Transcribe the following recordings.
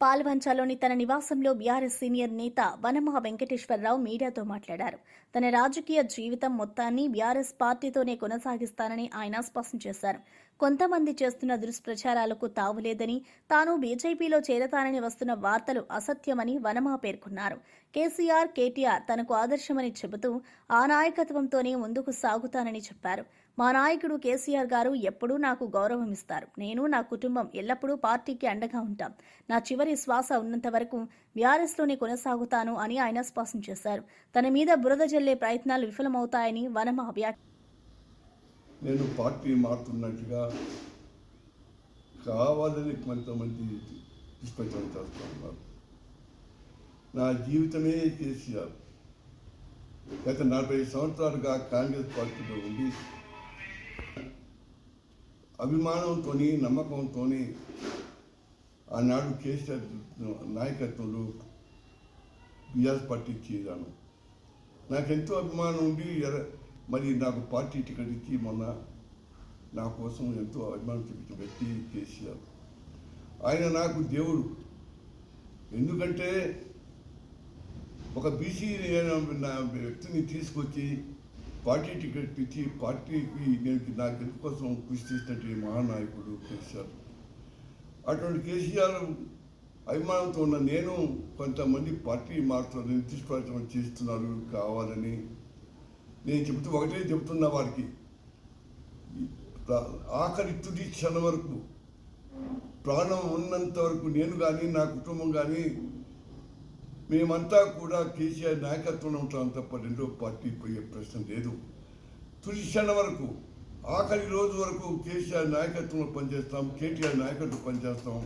పాల్వంచాలోని తన నివాసంలో BRS senior నేత వనమా వెంకటేశ్వరరావు మీడియాతో మాట్లాడారు. తన రాజకీయ జీవితం మొత్తాన్ని బీఆర్ఎస్ పార్టీతోనే కొనసాగిస్తానని ఆయన స్పష్టం చేశారు. కొంతమంది చేస్తున్న దుష్ప్రచారాలకు తావులేదని తాను బీజేపీలో చేరతానని వస్తున్న వార్తలు అసత్యమని వనమా పేర్కొన్నారు. కేసీఆర్ కేటీఆర్ తనకు ఆదర్శమని చెబుతూ ఆ నాయకత్వంతోనే ముందుకు సాగుతానని చెప్పారు. మా నాయకుడు కేసీఆర్ గారు ఎప్పుడూ నాకు గౌరవం ఇస్తారు. నేను నా కుటుంబం ఎల్లప్పుడూ పార్టీకి అండగా ఉంటాం. నా చివరి శ్వాస ఉన్నంత వరకు బీఆర్ఎస్లోనే కొనసాగుతాను అని ఆయన స్పష్టం చేశారు. తన మీద బురద జల్లే ప్రయత్నాలు విఫలమవుతాయని వనమ వ్యాఖ్య నేను పార్టీ మారుతున్నట్టుగా కావాలని కొంతమంది దుష్ప్రచారం చేస్తూ ఉన్నారు. నా జీవితమే కేసీఆర్. గత నలభై సంవత్సరాలుగా కాంగ్రెస్ పార్టీలో ఉండి అభిమానంతో నమ్మకంతో ఆనాడు కేసీఆర్ నాయకత్వంలో బీఆర్ పార్టీ చేరాను. నాకెంతో అభిమానం ఉండి ఎర- మరి నాకు పార్టీ టికెట్ ఇచ్చి మొన్న నా కోసం ఎంతో అభిమానం చూపించిన వ్యక్తి కేసీఆర్ ఆయన నాకు దేవుడు. ఎందుకంటే ఒక బీసీ వ్యక్తిని తీసుకొచ్చి పార్టీ టికెట్ ఇచ్చి పార్టీకి నేను నా గెలుపు కోసం కృషి చేసినటువంటి మహానాయకుడు కేసీఆర్. అటువంటి కేసీఆర్ అభిమానంతో ఉన్న నేను కొంతమంది పార్టీ మారుతున్నారు దుష్ప్రచారం చేస్తున్నారు కావాలని నేను చెబుతూ ఒకటే చెబుతున్నా వారికి. ఆఖరి తుది క్షణం వరకు ప్రాణం ఉన్నంత వరకు నేను కానీ నా కుటుంబం కానీ మేమంతా కూడా కేసీఆర్ నాయకత్వంలో ఉంటాం తప్ప రెండో పార్టీ పోయే ప్రశ్న లేదు. తుది క్షణం వరకు ఆఖరి రోజు వరకు కేసీఆర్ నాయకత్వంలో పనిచేస్తాం కేటీఆర్ నాయకత్వం పనిచేస్తాం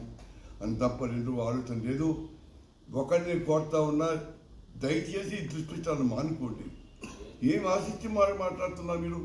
అని తప్ప రెండు ఆలోచన లేదు. ఒకరిని కోరుతా ఉన్నా దయచేసి దుష్ప్రచారం మానుకోండి. ఏం ఆశించి మరి మాట్లాడుతున్నారు మీరు?